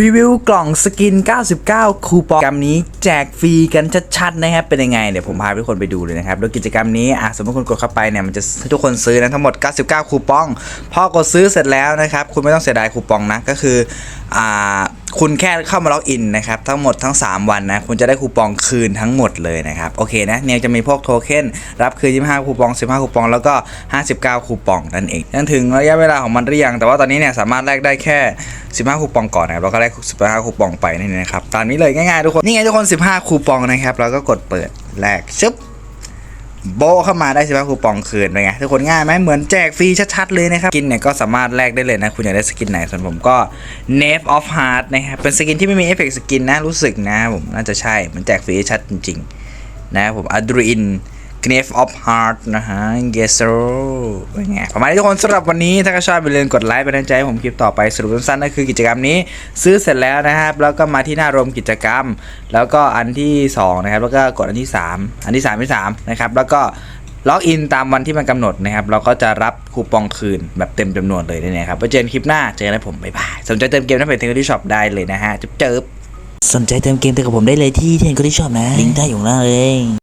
รีวิวกล่องสกิน 99 คูปองกิจกรรมนี้แจกฟรีกันชัดๆนะครับ เป็นยังไง เดี๋ยวผมพาทุกคนไปดูเลยนะครับ โดยกิจกรรมนี้อะสมมติคุณกดเข้าไปเนี่ย มันจะให้ทุกคนซื้อนะทั้งหมด 99 คูปอง พอกดซื้อเสร็จแล้วนะครับ คุณไม่ต้องเสียดายคูปองนะ ก็คือ อ่า คุณแค่เข้ามาล็อกอินนะครับทั้งหมดทั้ง 3 วันนะคุณจะได้คูปองคืนทั้งหมดเลยนะครับโอเคนะเนี่ยจะมีพวกโทเค็นรับคืน 25 คูปอง 15 คูปอง แล้วก็ 59 คูปองนั่นเองนั่นถึงระยะเวลาของมันหรือยังแต่ว่าตอนนี้เนี่ยสามารถแลกได้แค่ 15 คูปองก่อนนะครับแล้วก็แลก15 คูปองไปนี่นะครับตามนี้เลยง่ายๆทุกคนนี่ไงทุกคน 15 คูปองนะครับแล้วก็กดเปิดแลกชึบ โบเข้ามาได้15คูปองคืนไปไงทุกคนง่ายไหมเหมือนแจกฟรีชัดๆเลยนะครับสกินเนี่ยก็สามารถแลกได้เลยนะ คุณอยากได้สกินไหนส่วนผมก็ Nave of Heart นะครับเป็นสกินที่ไม่มีเอฟเฟกต์สกินนะรู้สึกนะผมน่าจะใช่มันแจกฟรีชัดจริงๆนะผมอะดรีน Knave of Heart นะฮะ Yes sir เป็นไงประมาณนี้ทุกคนสำหรับวันนี้ถ้าก็ชอบอย่าลืมกดไลค์เป็นกำลังใจให้ผมคลิปต่อไปสรุปสั้นๆก็คือกิจกรรมนี้ซื้อเสร็จแล้วนะครับ แล้วก็มาที่หน้ารวมกิจกรรม แล้วก็อันที่สองนะครับ แล้วก็กดอันที่สามอันที่สามที่สามนะครับ แล้วก็ล็อกอินตามวันที่มันกำหนดนะครับ เราก็จะรับคูปองคืนแบบเต็มจำนวนเลยนะครับไว้เจอกันคลิปหน้าเจอกันนะผมบ๊ายบายสนใจเติมเกมหน้าเพจเทนที่ช็อปได้เลยนะฮะจุ๊บเจิบสนใจเติมเกมเติมกับผมได้เลยที่เทนก็ที่ชอบนะลิงก์ใต้อยู่ข้างล่างเลย